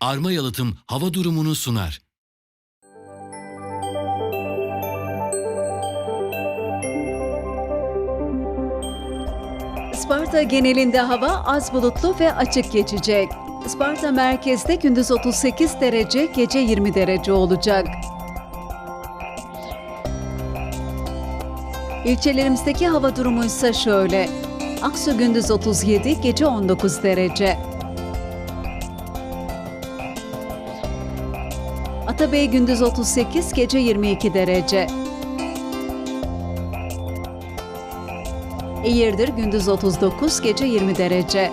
Arma Yalıtım hava durumunu sunar. Isparta genelinde hava az bulutlu ve açık geçecek. Isparta merkezde gündüz 38 derece, gece 20 derece olacak. İlçelerimizdeki hava durumu ise şöyle. Aksu gündüz 37, gece 19 derece. Atabey gündüz 38, gece 22 derece. Eğirdir gündüz 39, gece 20 derece.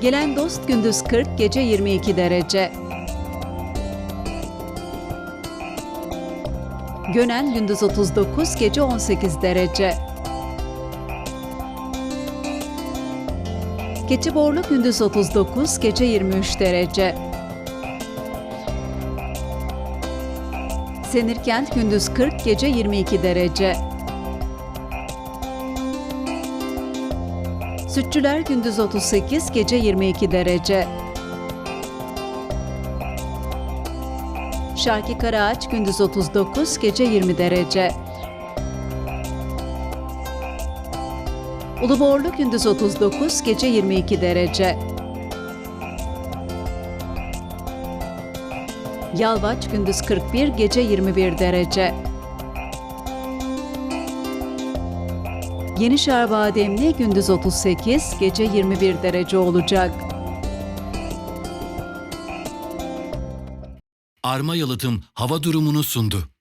Gelen dost gündüz 40, gece 22 derece. Gönen gündüz 39, gece 18 derece. Keçiborlu gündüz 39, gece 23 derece. Senirkent gündüz 40, gece 22 derece. Sütçüler gündüz 38, gece 22 derece. Şarkı Karaağaç gündüz 39, gece 20 derece. Uluborlu gündüz 39, gece 22 derece. Yalvaç gündüz 41, gece 21 derece. Yenişehir Bademli gündüz 38, gece 21 derece olacak. Arma Yalıtım hava durumunu sundu.